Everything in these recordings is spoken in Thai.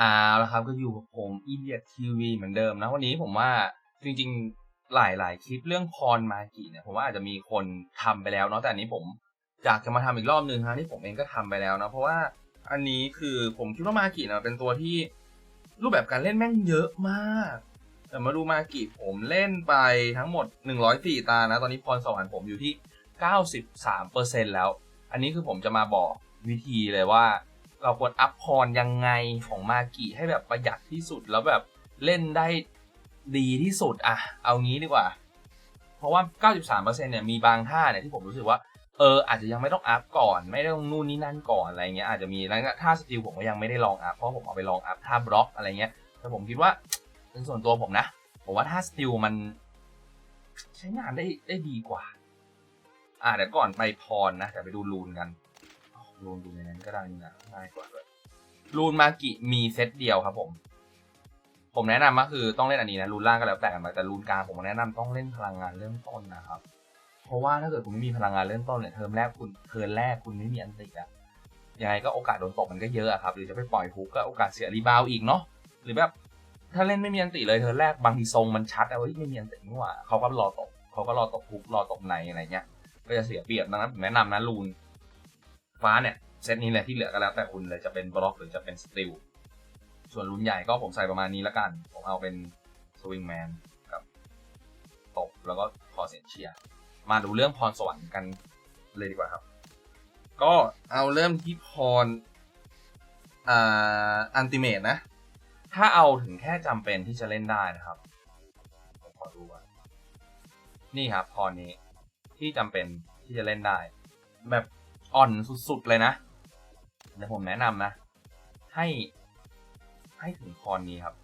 อ่าแล้วครับก็อยู่กับผมอีเดียทีวีเหมือนเดิมนะวันนี้ผมว่าจริงๆหลายๆคลิปเรื่องพรมากิเนี่ยผมว่าอาจจะมีคนทำไปแล้วเนาะแต่อันนี้ผมอยากจะมาทำอีกรอบนึงฮะที่ผมเองก็ทำไปแล้วนะเพราะว่าอันนี้คือผมคิดว่ามากิเนี่ยเป็นตัวที่รูปแบบการเล่นแม่งเยอะมากแต่มาดูมากิผมเล่นไปทั้งหมด 104 ตานะตอนนี้พรสวรรค์ผมอยู่ที่ 93%แล้ว อันนี้คือผมจะมาบอกวิธีเลยว่า เราควรอัพพรยังไงของมากิให้แบบประหยัดที่สุดแล้วแบบเล่นได้ดีที่สุดอะเอางี้ดีกว่า เพราะว่า 93%เนี่ยมีบางท่าเนี่ยที่ผมรู้สึกว่าเอออาจจะยังไม่ต้องอัพก่อน ไม่ต้องนู่นนี่นั่นก่อนอะไรเงี้ยอาจจะมีแล้วท่าสกิลผมก็ยังไม่ได้ลองอัพเพราะผมเอาไปลองอัพท่าบล็อกอะไรเงี้ยแต่ผมคิดว่าเป็นส่วนตัวผมนะ ผมว่าท่าสกิลมัน ใช้งานได้ได้ดีกว่า อ่าเดี๋ยวก่อนไปพรนะแต่ไปดูรูนกัน รูนดูในนั้นก็ได้นี่นะง่ายกว่าด้วยรูนมากิมีเซตเดียวครับผม ผมแนะนำก็คือต้องเล่นอันนี้นะรูนล่างก็แล้วแต่กันไปแต่รูนกลางผมแนะนำต้องเล่นพลังงานเริ่มต้นนะครับ เพราะว่าถ้าเกิดคุณไม่มีพลังงานเริ่มต้นเนี่ยเทอมแรกคุณเทิร์นแรกคุณไม่มีอันติอะยังไงก็โอกาสโดนตกมันก็เยอะอะครับหรือจะไปปล่อยฮุกก็โอกาสเสียรีบาวอีกเนาะหรือแบบถ้าเล่นไม่มีอันติเลยเทิร์แรกบางทีทรงมันชัดอะว่าไม่มีอันตินี่หว่าเขาก็รอตกเขาก็รอตกฮุกรอตกในอะไรเงี้ยก็จะเสียเปรียบดังนั้นผมแนะนำนะรูน ฟ้าเนี่ยเซตนี้แหละที่เหลือก็แล้วแต่คุณเลยจะเป็นบล็อกหรือจะเป็นสติลส่วนรูนใหญ่ก็ผมใส่ประมาณนี้ล้วกัน ผมเอาเป็นสวิงแมนกับตบแล้วก็คอเซนเชียมาดูเรื่องพรสวรรค์กันเลยดีกว่าครับ ก็เอาเริ่มที่พรอ่าอันติเมตนะ ถ้าเอาถึงแค่จำเป็นที่จะเล่นได้นะครับผมขอดูว่านี่ครับพรนี้ที่จำเป็นที่จะเล่นได้ แบบ อ่อนสุดๆเลยนะ เดี๋ยวผมแนะนำนะ ให้ให้ถึงพรนี้ครับ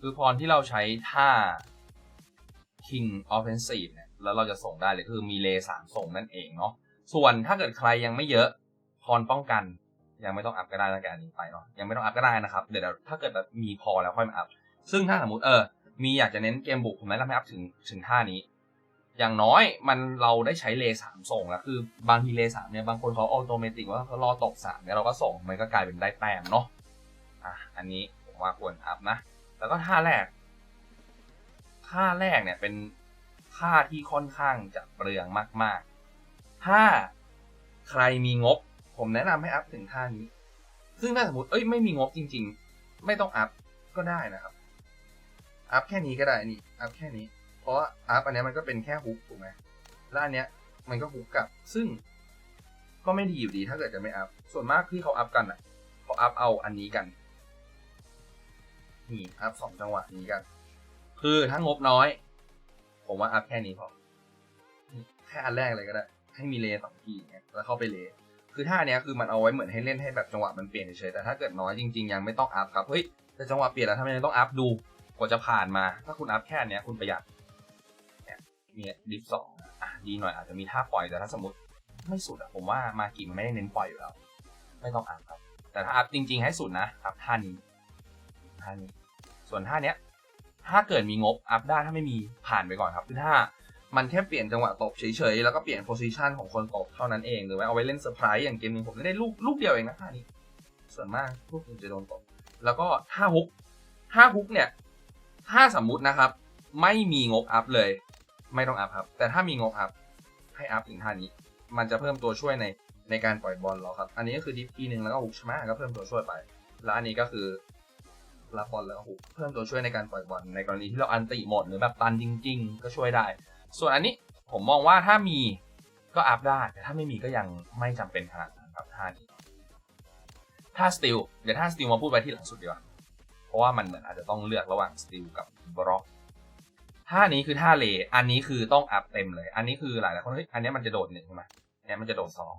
คือพรที่เราใช้ท่า King Offensive เนี่ยแล้วเราจะส่งได้เลยคือมีเลสามส่งนั่นเองเนาะส่วนถ้าเกิดใครยังไม่เยอะพรป้องกัน ยังไม่ต้องอัพก็ได้ตั้งแต่อันนี้ไปเนาะยังไม่ต้องอัพก็ได้นะครับเดี๋ยวถ้าเกิดแบบมีพอแล้วค่อยมาอัพซึ่งถ้าสมมติเออมีอยากจะเน้นเกมบุกผมแนะนำให้อัพถึงถึงท่านี้ อย่างน้อยมันเราได้ใช้เลสามส่งแล้วคือบางทีเลสามเนี่ยบางคนเขาออโตเมติกว่าเขารอตกสามเนี่ยเราก็ส่งมันก็กลายเป็นได้แต้มเนาะอะอันนี้ผมว่าควรอัพนะ แล้วก็ท่าแรก ท่าแรกเนี่ยเป็นท่าที่ค่อนข้างจะเปลืองมาก ๆ ถ้าใครมีงบ ผมแนะนำให้อัพถึงท่านี้ ซึ่งถ้าสมมติเอ้ยไม่มีงบจริง ๆ ไม่ต้องอัพก็ได้นะครับ อัพแค่นี้ก็ได้นี่อัพแค่นี้ เพราะว่าอัพอันนี้มันก็เป็นแค่ฮุกถูกไหมแล้วอันเนี้ยมันก็ฮุกกลับ ซึ่ง ก็ไม่ดีอยู่ดีถ้าเกิดจะไม่อัพ ส่วนมากที่เขาอัพกันอะเขาอัพเอาอันนี้กันนี่อัพสองจังหวะนี้กัน คือถ้างบน้อย ผมว่าอัพแค่นี้พอแค่อันแรกเลยก็ได้ ให้มีเลสองทีเงี้ยแล้วเข้าไปเลคือท่าเนี้ยคือมันเอาไว้เหมือนให้เล่นให้แบบจังหวะมันเปลี่ยนเฉยแต่ถ้าเกิดน้อยจริงๆยังไม่ต้องอัพครับเฮ้ยแต่จังหวะเปลี่ยนแล้วทำไมต้องอัพดูกว่าจะผ่านมา ถ้าคุณอัพแค่เนี้ยคุณประหยัด มีดิฟสองอะดีหน่อยอาจจะมีท่าปล่อยแต่ถ้าสมมติไม่สุดอะผมว่ามากิมันไม่ได้เน้นปล่อยอยู่แล้ว ไม่ต้องอัพครับ แต่ถ้าอัพจริง ๆ ให้สุดนะอัพท่านี้ท่านี้ ส่วนท่าเนี้ย ถ้าเกิดมีงบอัพได้ถ้าไม่มีผ่านไปก่อนครับคือถ้ามันแค่เปลี่ยนจังหวะตบเฉยๆ แล้วก็เปลี่ยนโพซิชันของคนตบเท่านั้นเองหรือว่าเอาไว้เล่นเซอร์ไพรส์อย่างเกมนึงผมได้ลูกลูกเดียวเองนะท่านี้ ส่วนมากลูกจะโดนตบแล้วก็ท่าฮุกท่าฮุกเนี่ยถ้าสมมุตินะครับ ไม่มีงบอัพเลย ไม่ต้องอัพครับ แต่ถ้ามีงบอัพให้อัพถึงท่านี้ มันจะเพิ่มตัวช่วยในในการปล่อยบอลเราครับ อันนี้ก็คือดิฟทีหนึ่งแล้วก็ฮุกใช่ไหมก็เพิ่มตัวช่วยไป แล้วอันนี้ก็คือรับบอลแล้วหุกเพิ่มตัวช่วยในการปล่อยบอลในกรณีที่เราอันติหมดหรือแบบตันจริง ๆ ก็ช่วยได้ ส่วนอันนี้ผมมองว่าถ้ามีก็อัพได้ แต่ถ้าไม่มีก็ยังไม่จำเป็นขนาดนั้นครับท่านี้ท่าสติลเดี๋ยวท่าสติลมาพูดไปที่หลังสุดดีกว่า เพราะว่ามันเหมือนอาจจะต้องเลือกระหว่างสติลกับบล็อก ท่านี้คือท่าเลอันนี้คือต้องอัพเต็มเลย อันนี้คือหลายหลายคนเฮ้ยอันนี้มันจะโดดหนึ่งใช่ไหมอันนี้มันจะโดดสอง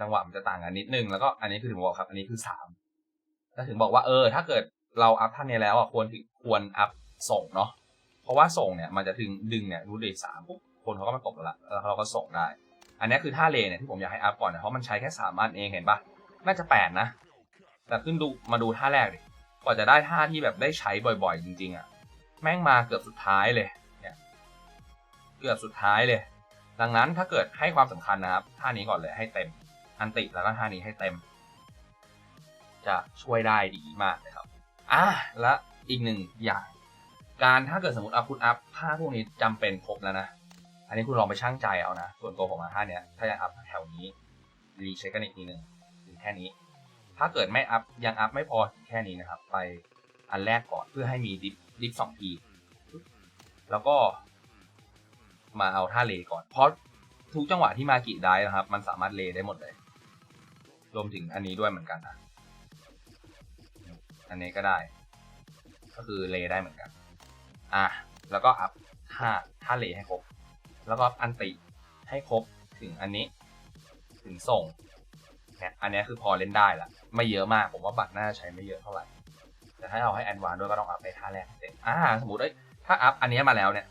จังหวะมันจะต่างกันนิดนึงแล้วก็อันนี้คือถึงบอกครับ อันนี้คือสามแล้วถึงบอกว่าเออ ถ้าเกิดเราอัพท่านนี้แล้วอะควรควรอัพส่งเนาะเพราะว่าส่งเนี่ยมันจะถึงดึงเนี่ยรูดเดสามปุ๊บคนเขาก็มาตบแล้วละแล้วเราก็ส่งได้ อันนี้คือท่าเลเนี่ยที่ผมอยากให้อัพก่อนนะเพราะมันใช้แค่สามอันเองเห็นปะน่าจะแปดนะแต่ขึ้นดูมาดูท่าแรกดิกว่าจะได้ท่าที่แบบได้ใช้บ่อยๆ จริงๆอะ แม่งมาเกือบสุดท้ายเลยเนี่ยเกือบสุดท้ายเลย ดังนั้นถ้าเกิดให้ความสำคัญนะครับท่านี้ก่อนเลยให้เต็มอันติแล้วก็ท่านี้ให้เต็ม จะช่วยได้ดีมากเลยครับอะและอีกหนึ่งอย่าง การถ้าเกิดสมมติเอัพคุณอัพท่าพวกนี้จำเป็นครบแล้วนะอันนี้คุณลองไปช่างใจเอานะ ส่วนตัวผมอะท่าเนี้ยถ้ายังอัพแถวนี้รีเช็คกันอีกทีหนึ่งถึงแค่นี้ ถ้าเกิดไม่อัพยังอัพไม่พอแค่นี้นะครับ ไปอันแรกก่อนเพื่อให้มีดิฟ ดิฟสองที แล้วก็ มาเอาท่าเลก่อน เพราะทุกจังหวะที่มากิได้นะครับ มันสามารถเลได้หมดเลย รวมถึงอันนี้ด้วยเหมือนกันนะ อันนี้ก็ได้ ก็คือเลได้เหมือนกัน อะ แล้วก็อัพท่าท่าเลให้ครบ แล้วก็อันติให้ครบถึงอันนี้ ถึงส่งเนี่ยอันนี้คือพอเล่นได้ละไม่เยอะมาก ผมว่าบัตรน่าจะใช้ไม่เยอะเท่าไหร่ แต่ถ้าเอาให้แอนวานด้วยก็ต้องอัพไปท่าแรกเต็มอ่าสมมติเอ้ยถ้าอัพอันนี้มาแล้วเนี่ย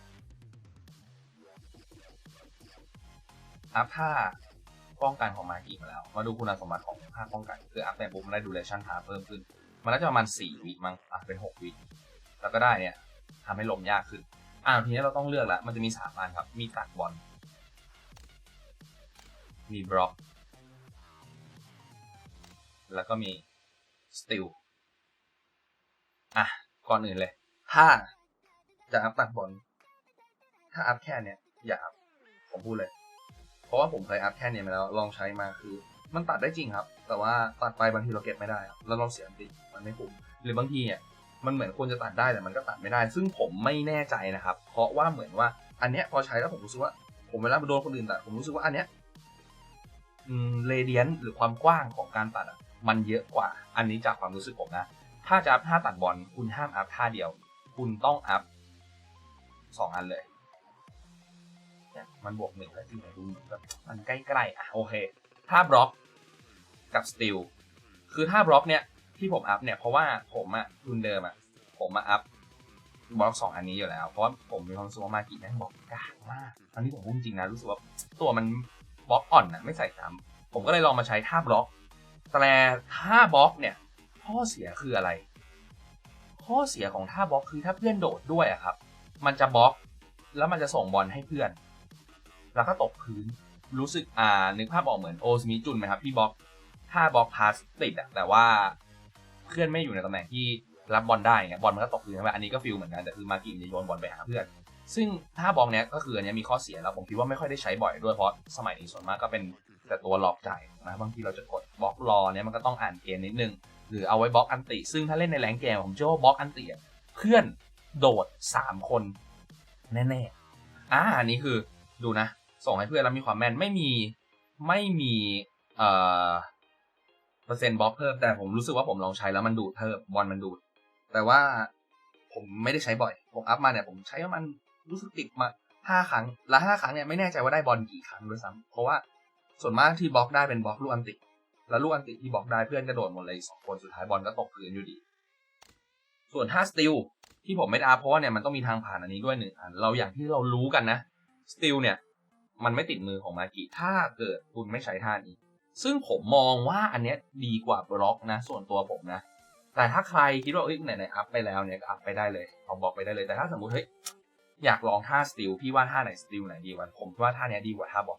อัพท่าป้องกันของมากิมาแล้ว มาดูคุณสมบัติของท่าป้องกันคืออัพแต่ปุ๊บมันได้ดูเลชั่นทาเพิ่มขึ้น มันน่าจะประมาณสี่วิมั้งอะเป็นหกวิ แล้วก็ได้เนี่ยทำให้ลมยากขึ้น อ่าทีนี้เราต้องเลือกละมันจะมีสามอันครับ มีตัดบอลมีบล็อก แล้วก็มีสติล อะก่อนอื่นเลย ถ้าจะอัพตัดบอลถ้าอัพแค่เนี้ยอย่าอัพผมพูดเลย เพราะว่าผมเคยอัพแค่เนี้ยมาแล้วลองใช้มาคือ มันตัดได้จริงครับ แต่ว่าตัดไปบางทีเราเก็บไม่ได้แล้วเราเสียติมันไม่คุ้มหรือบางทีเนี่ยมันเหมือนควรจะตัดได้แต่มันก็ตัดไม่ได้ ซึ่งผมไม่แน่ใจนะครับ เพราะว่าเหมือนว่า อันเนี้ยพอใช้แล้วผมรู้สึกว่า ผมเวลาโดนคนอื่นตัดผมรู้สึกว่าอันเนี้ยเรเดียนหรือความกว้างของการตัดอะมันเยอะกว่า อันนี้จากความรู้สึกผมนะ ถ้าจะอัพท่าตัดบอลคุณห้ามอัพท่าเดียว คุณต้องอัพสองอันเลยเนี่ยมันบวกหนึ่งแล้วจริงดูแบบมันใกล้ๆอะโอเคถ้าบล็อกกับสติลคือถ้าบล็อกเนี่ยที่ผมอัพเนี่ยเพราะว่าผมอะรุ่นเดิมอะผมมาอัพบล็อกสองอันนี้อยู่แล้ว เพราะว่าผมมีความรู้สึกว่ามากิแม่งบล็อกกากมากอันนี้ผมพูดจริงนะรู้สึกว่าตัวมันบล็อกอ่อนนะไม่ใส่ซ้ำผมก็เลยลองมาใช้ท่าบล็อก แต่ท่าบล็อกเนี่ย ข้อเสียคืออะไร ข้อเสียของท่าบล็อกคือถ้าเพื่อนโดดด้วยอะครับ มันจะบล็อก แล้วมันจะส่งบอลให้เพื่อน แล้วก็ตกพื้น รู้สึกอ่านึกภาพออกเหมือนโอสมิจุนไหมครับที่บล็อกท่าบล็อกพาสติดอะแต่ว่าเพื่อนไม่อยู่ในตำแหน่งที่รับบอลได้เงี้ยบอลมันก็ตกพื้นใช่ไหมอันนี้ก็ฟิลเหมือนกันแต่คือมากินจะโยนบอลไปหาเพื่อน ซึ่งถ้าบล็อลเนี้ยก็คืออันนี้มีข้อเสียแล้วผมคิดว่าไม่ค่อยได้ใช้บ่อยด้วยเพราะสมัยนี้ส่วนมากก็เป็นแต่ตัวหลอกจ่ายนะบางทีเราจะกดบล็อกรอเนี้ยมันก็ต้องอ่านเกมนิดนึง หรือเอาไว้บล็อกอันติ ซึ่งถ้าเล่นในแรงเกมผมเชื่อว่าบล็อกอันติเพื่อนโดดสามคน แน่ๆอ่าอันนี้คือดูนะ ส่งให้เพื่อนแล้วมีความแม่นไม่มีไม่มีเอ่อเปอร์เซ็นต์บล็อกเพิ่มแต่ผมรู้สึกว่าผมลองใช้แล้วมันดูดเพิ่มบอลมันดูด แต่ว่าผมไม่ได้ใช้บ่อย ผมอัพมาเนี่ยผมใช้ประมาณรู้สึกติดมาห้าครั้ง และห้าครั้งเนี่ยไม่แน่ใจว่าได้บอลกี่ครั้งด้วยซ้ำเพราะว่าส่วนมากที่บล็อกได้เป็นบล็อกลูกอันติ แล้วลูกอันติที่บล็อกได้เพื่อนกระโดดหมดเลยสองคนสุดท้ายบอลก็ตกพื้นอยู่ดี ส่วนท่าสติลที่ผมไม่ได้อัพเพราะว่าเนี่ยมันต้องมีทางผ่านอันนี้ด้วยหนึ่งอันเราอย่างที่เรารู้กันนะสติลเนี่ยมันไม่ติดมือของมากิถ้าเกิดคุณไม่ใช้ท่านี้ซึ่งผมมองว่าอันเนี้ยดีกว่าบล็อกนะ ส่วนตัวผมนะ แต่ถ้าใครคิดว่าเอ้ยไหนๆอัพไปแล้วเนี่ยก็อัพไปได้เลยเอาบอกไปได้เลยแต่ถ้าสมมติเฮ้ยอยากลองท่าสติลพี่ว่าท่าไหนสติลไหนดีกว่าผมว่าท่าเนี้ยดีกว่าท่าบอก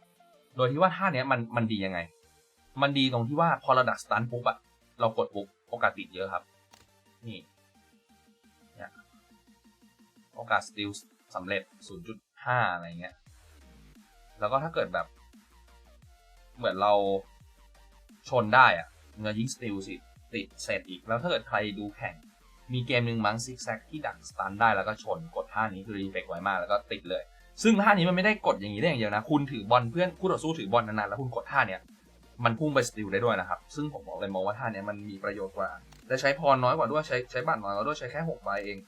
โดยที่ว่าท่าเนี้ยมันมันดียังไง มันดีตรงที่ว่าพอเราดักสตันปุ๊บอะเรากดปุ๊บโอกาสติดเยอะครับ นี่เนี่ยโอกาสสติลสำเร็จ 0.5 อะไรเงี้ย แล้วก็ถ้าเกิดแบบ เหมือนเราชนได้อะเงินยิงสติลสิติดเสร็จอีก แล้วถ้าเกิดใครดูแข่ง มีเกมหนึ่งมั้งซิกแซกที่ดักสตันได้แล้วก็ชนกดท่านี้คือรีเฟกไวมากแล้วก็ติดเลย ซึ่งท่านี้มันไม่ได้กดอย่างนี้ได้อย่างเดียวนะ คุณถือบอลเพื่อนคู่ต่อสู้ถือบอลนานๆแล้วคุณกดท่าเนี้ย มันพุ่งไปสติลได้ด้วยนะครับ ซึ่งผมบอกเลยมองว่าท่าเนี้ยมันมีประโยชน์กว่าและใช้พรน้อยกว่าด้วยใช้ใช้บัตรน้อยกว่าด้วยใช้แค่หกใบเอง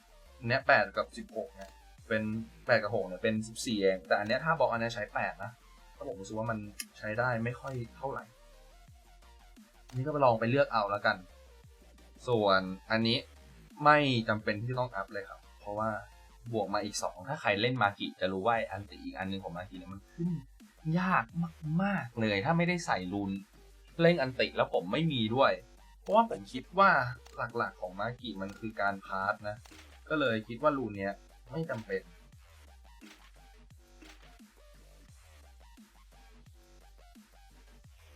เนี้ยแปดกับสิบหกเนี่ยเป็นแปดกับหกเนี่ยเป็นสิบสี่เอง แต่อันเนี้ยถ้าบอกอันเนี้ยใช้แปดนะก็ผมรู้สึกว่ามันใช้ได้ไม่ค่อยเท่าไหร่ นี่ก็ไปลองไปเลือกเอาแล้วกัน ส่วนอันนี้ไม่จำเป็นที่ต้องอัพเลยครับ เพราะว่าบวกมาอีกสองถ้าใครเล่นมากิจะรู้ว่าอันติอีกอันหนึงของมากิเนี่ยมันขึ้น ยากมากๆเลยถ้าไม่ได้ใส่รูนเล่นอันติแล้วผมไม่มีด้วย เพราะว่าผมคิดว่าหลักๆของมากิมันคือการพาร์ทนะ ก็เลยคิดว่ารูนเนี้ยไม่จำเป็น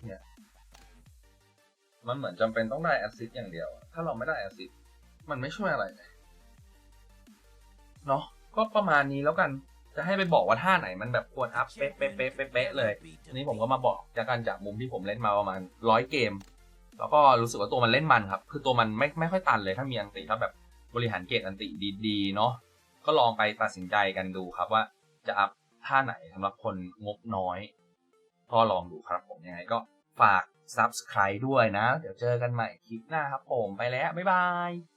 เนี่ยมันเหมือนจำเป็นต้องได้แอซิสอย่างเดียว ถ้าเราไม่ได้แอซิสมันไม่ช่วยอะไรเลยเนาะก็ประมาณนี้แล้วกัน จะให้ไปบอกว่าท่าไหนมันแบบควรอัพเป๊ะเป๊ะเป๊ะเป๊ะเลยทีนี้ผมก็มาบอกจากการจากมุมที่ผมเล่นมาประมาณร้อยเกม แล้วก็รู้สึกว่าตัวมันเล่นมันครับ คือตัวมันไม่ไม่ค่อยตันเลยถ้ามีอันติถ้าแบบบริหารเกตอันติดีๆเนาะก็ลองไปตัดสินใจกันดูครับว่าจะอัพท่าไหนสำหรับคนงบน้อย ก็ลองดูครับผมยังไงก็ฝาก subscribe ด้วยนะ เดี๋ยวเจอกันใหม่คลิปหน้าครับผมไปแล้ว บ๊ายบาย